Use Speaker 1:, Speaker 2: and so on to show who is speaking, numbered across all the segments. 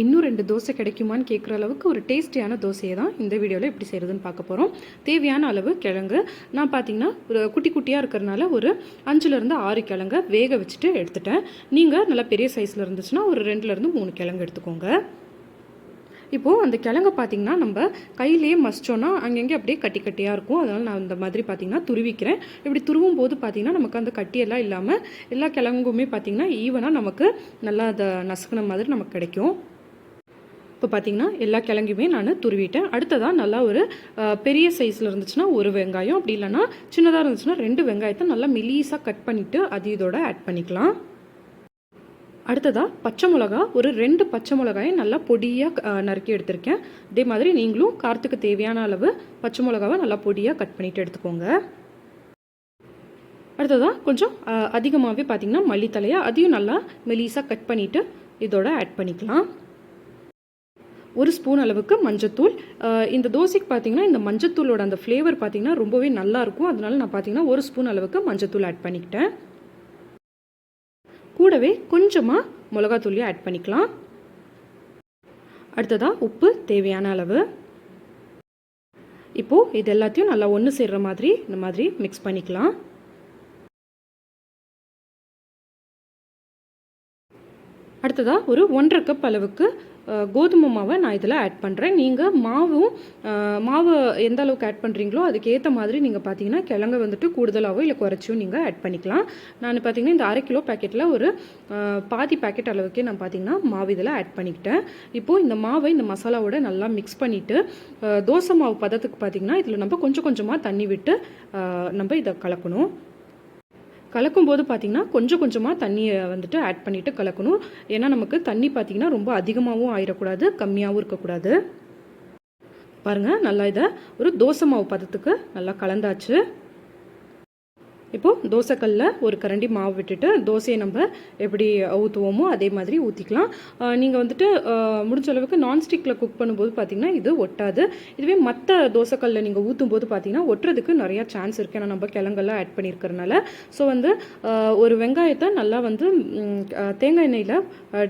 Speaker 1: இன்னும் ரெண்டு தோசை கிடைக்குமான்னு கேட்குற அளவுக்கு ஒரு டேஸ்டியான தோசையை தான் இந்த வீடியோவில் எப்படி செய்கிறதுன்னு பார்க்க போகிறோம் தேவையான அளவு கிழங்கு. நான் பார்த்தீங்கன்னா ஒரு குட்டி குட்டியாக இருக்கிறனால ஒரு அஞ்சுலேருந்து ஆறு கிழங்கை வேக வச்சுட்டு எடுத்துட்டேன். நீங்கள் நல்லா பெரிய சைஸில் இருந்துச்சுன்னா ஒரு ரெண்டுலேருந்து மூணு கிழங்கு எடுத்துக்கோங்க. இப்போது அந்த கிழங்க பார்த்திங்கன்னா நம்ம கையிலேயே மசிச்சோன்னா அங்கங்கே அப்படியே கட்டி கட்டியாக இருக்கும். அதனால் நான் இந்த மாதிரி பார்த்தீங்கன்னா துருவிக்கிறேன். இப்படி துருவும் போது பார்த்தீங்கன்னா நமக்கு அந்த கட்டியெல்லாம் இல்லாமல் எல்லா கிழங்குமே பார்த்தீங்கன்னா ஈவனாக நமக்கு நல்லா அதை நசுக்கின மாதிரி நமக்கு கிடைக்கும். இப்போ பார்த்தீங்கன்னா எல்லா கிழங்குமே நான் துருவிட்டேன். அடுத்ததாக நல்லா ஒரு பெரிய சைஸில் இருந்துச்சுன்னா ஒரு வெங்காயம். அப்படி இல்லைன்னா சின்னதாக இருந்துச்சுன்னா ரெண்டு வெங்காயத்தை நல்லா மெலீஸாக கட் பண்ணிவிட்டு அது இதோட ஆட் பண்ணிக்கலாம். அடுத்ததாக பச்சை மிளகா. ஒரு ரெண்டு பச்சை மிளகாயை நல்லா பொடியாக நறுக்கி எடுத்திருக்கேன். அதே மாதிரி நீங்களும் காரத்துக்கு தேவையான அளவு பச்சை மிளகாவை நல்லா பொடியாக கட் பண்ணிவிட்டு எடுத்துக்கோங்க. அடுத்ததாக கொஞ்சம் அதிகமாகவே பார்த்தீங்கன்னா மல்லித்தலையை அதையும் நல்லா மெலீஸாக கட் பண்ணிவிட்டு இதோட ஆட் பண்ணிக்கலாம். ஒரு ஸ்பூன் அளவுக்கு மஞ்சத்தூள். இந்த தோசைக்கு பார்த்தீங்கன்னா இந்த மஞ்சத்தூளோட அந்த ஃப்ளேவர் பார்த்தீங்கன்னா ரொம்பவே நல்லாயிருக்கும் அதனால நான் பார்த்தீங்கன்னா ஒரு ஸ்பூன் அளவுக்கு மஞ்சத்தூள் ஆட் பண்ணிக்கிட்டேன். கூடவே கொஞ்சமாக மிளகாத்தூளியும் ஆட் பண்ணிக்கலாம். அடுத்ததாக உப்பு தேவையான அளவு. இப்போது இது எல்லாத்தையும் நல்லா ஒன்று சேர்ற மாதிரி இந்த மாதிரி மிக்ஸ் பண்ணிக்கலாம். அடுத்ததாக ஒரு ஒன்றரை கப் அளவுக்கு கோதுமை மாவை நான் இதில் ஆட் பண்ணுறேன் நீங்கள் மாவும் மாவை மாவு எந்த அளவுக்கு ஆட் பண்ணுறீங்களோ அதுக்கேற்ற மாதிரி நீங்கள் பார்த்தீங்கன்னா கிழங்கு வந்துட்டு கூடுதலாகவோ இல்லை குறைச்சியும் நீங்கள் ஆட் பண்ணிக்கலாம். நான் பார்த்தீங்கன்னா இந்த அரை கிலோ பேக்கெட்டில் ஒரு பாதி பேக்கெட் அளவுக்கே நான் பார்த்தீங்கன்னா மாவு இதில் ஆட் பண்ணிக்கிட்டேன். இப்போது இந்த மாவை இந்த மசாலாவோட நல்லா மிக்ஸ் பண்ணிவிட்டு தோசை மாவு பதத்துக்கு பார்த்தீங்கன்னா இதில் நம்ம கொஞ்சம் கொஞ்சமாக தண்ணி விட்டு நம்ம இதை கலக்கணும். கலக்கும்போது பார்த்திங்கன்னா கொஞ்சம் கொஞ்சமாக தண்ணியை வந்துட்டு ஆட் பண்ணிவிட்டு கலக்கணும். ஏன்னா நமக்கு தண்ணி பார்த்தீங்கன்னா ரொம்ப அதிகமாகவும் ஆயிடக்கூடாது கம்மியாகவும் இருக்கக்கூடாது. பாருங்கள் நல்லா இதை ஒரு தோசை மாவு பதத்துக்கு நல்லா கலந்தாச்சு. இப்போது தோசைக்கல்லில் ஒரு கரண்டி மாவு விட்டுட்டு தோசையை நம்ம எப்படி ஊற்றுவோமோ அதே மாதிரி ஊற்றிக்கலாம் நீங்கள் வந்துட்டு முடிஞ்ச அளவுக்கு நான்ஸ்டிக்கில் குக் பண்ணும்போது பார்த்தீங்கன்னா இது ஒட்டாது. இதுவே மற்ற தோசைக்கல்ல நீங்கள் ஊற்றும் போது பார்த்தீங்கன்னா ஒட்டுறதுக்கு நிறையா சான்ஸ் இருக்குது ஏன்னா நம்ம கிழங்கெல்லாம் ஆட் பண்ணியிருக்கறனால. ஸோ வந்து ஒரு வெங்காயத்தை நல்லா வந்து தேங்காய் எண்ணெயில்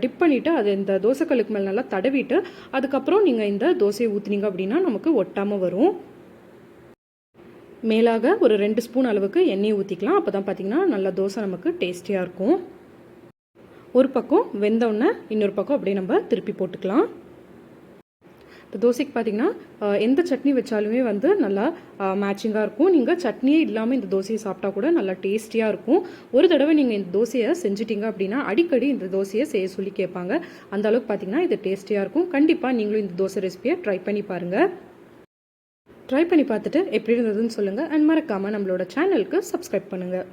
Speaker 1: டிப் பண்ணிவிட்டு அது இந்த தோசைக்கல்லுக்கு மேலே நல்லா தடவிட்டு அதுக்கப்புறம் நீங்கள் இந்த தோசையை ஊற்றுனீங்க அப்படின்னா நமக்கு ஒட்டாமல் வரும். மேலாக ஒரு ரெண்டு ஸ்பூன் அளவுக்கு எண்ணெய் ஊற்றிக்கலாம் அப்போ தான் பார்த்தீங்கன்னா நல்லா தோசை நமக்கு டேஸ்டியாக இருக்கும். ஒரு பக்கம் வெந்தவுடனே இன்னொரு பக்கம் அப்படியே நம்ம திருப்பி போட்டுக்கலாம். இப்போ தோசைக்கு பார்த்தீங்கன்னா எந்த சட்னி வச்சாலுமே வந்து நல்லா மேட்சிங்காக இருக்கும். நீங்கள் சட்னியே இல்லாமல் இந்த தோசையை சாப்பிட்டா கூட நல்லா டேஸ்டியாக இருக்கும். ஒரு தடவை நீங்கள் இந்த தோசையை செஞ்சிட்டிங்க அப்படின்னா அடிக்கடி இந்த தோசையை செய்ய சொல்லி கேட்பாங்க. அந்த அளவுக்கு பார்த்தீங்கன்னா இது டேஸ்டியாக இருக்கும். கண்டிப்பாக நீங்களும் இந்த தோசை ரெசிபியை ட்ரை பண்ணி பாருங்கள் ட்ரை பண்ணி பார்த்துட்டு எப்படி இருந்ததுன்னு சொல்லுங்கள் அண்ட் மறக்காமல் நம்மளோட சேனலுக்கு சப்ஸ்கிரைப் பண்ணுங்கள்